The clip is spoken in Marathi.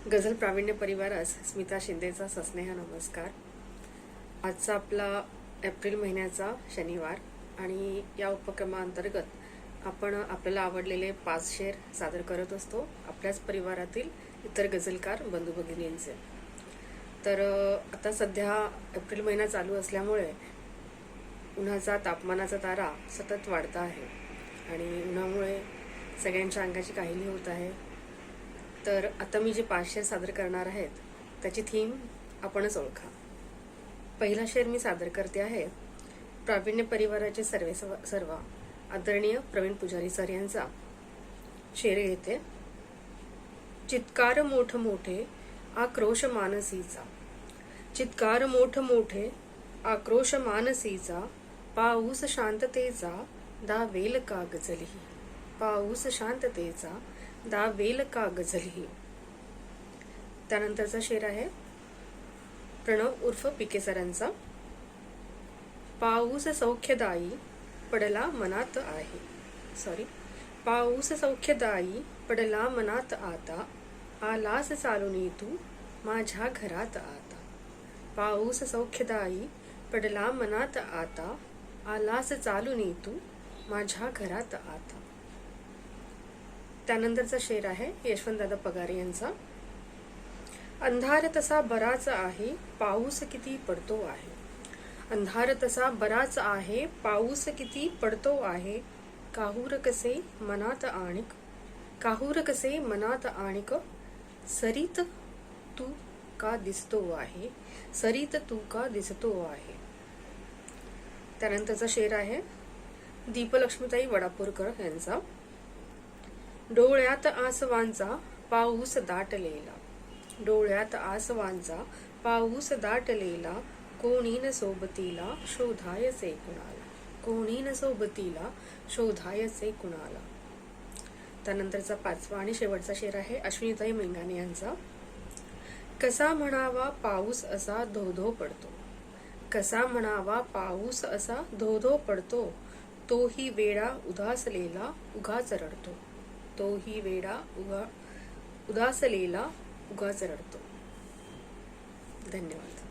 गझल प्रावीण्य परिवारास स्मिता शिंदेचा सस्नेह नमस्कार. आजचा आपला एप्रिल महिन्याचा शनिवार आणि या उपक्रमाअंतर्गत आपण आपल्याला आवडलेले पाच शेर सादर करत असतो. आपल्याच परिवारातील इतर गझलकार बंधू भगिनींचे. तर आता सध्या एप्रिल महिना चालू असल्यामुळे उन्हाचा तापमानाचा तारा सतत वाढता आहे. आणि उन्हामुळे सगळ्यांच्या अंगाची काहिली होत आहे. तर आता मी जे पाच शेर सादर करणार आहेत त्याची थीम आपणच ओळखा. पहिला शेर मी सादर करते आहे प्रावीण्य परिवाराचे सर्वे सर्व आदरणीय प्रवीण पुजारी सर यांचा. शेर येते. चित्कार मोठ मोठे आक्रोश मानसीचा. चित्कार मोठ मोठे आक्रोश मानसीचा. पाऊस शांततेचा दावेल का गजली पाऊस शांततेचा दा वेल का गझलही त्यानंतरचा शेर आहे. प्रणव उर्फ पिके सरांचा. पाऊस सौख्यदायी पडला मनात आहे. सॉरी पाऊस सौख्यदायी पडला मनात आता. आलास चालून तू माझ्या घरात आता. पाऊस सौख्यदायी पडला मनात आता. आलास चालून तू माझ्या घरात आता. त्यानंतरचा शेर आहे यशवंतदादा पगारे यांचा. अंधार तसा बराच आहे पाऊस किती पडतो आहे. अंधार तसा बराच आहे पाऊस किती पडतो आहे. काहूर कसे मनात आणिक काहूर कसे मनात आणिक सरीत तू का दिसतो आहे सरीत तू का दिसतो आहे. त्यानंतरचा शेर आहे दीपलक्ष्मीताई वडापूरकर यांचा. डोळ्यात आसवांचा पाऊस दाटलेला. डोळ्यात आसवांचा पाऊस दाटलेला कोणी न सोबतीला शोधायचे कुणाला? कोणी न सोबतीला शोधायचे कुणाला? त्यानंतरचा पाचवा आणि शेवटचा शेर आहे अश्विनीताई मेंगाने यांचा. कसा म्हणावा पाऊस असा धोधो पडतो? कसा म्हणावा पाऊस असा धोधो पडतो? तोही वेळा उदासलेला उगाच रडतो. तोही वेडा उगा उदासलेला उगाच रडतो. धन्यवाद.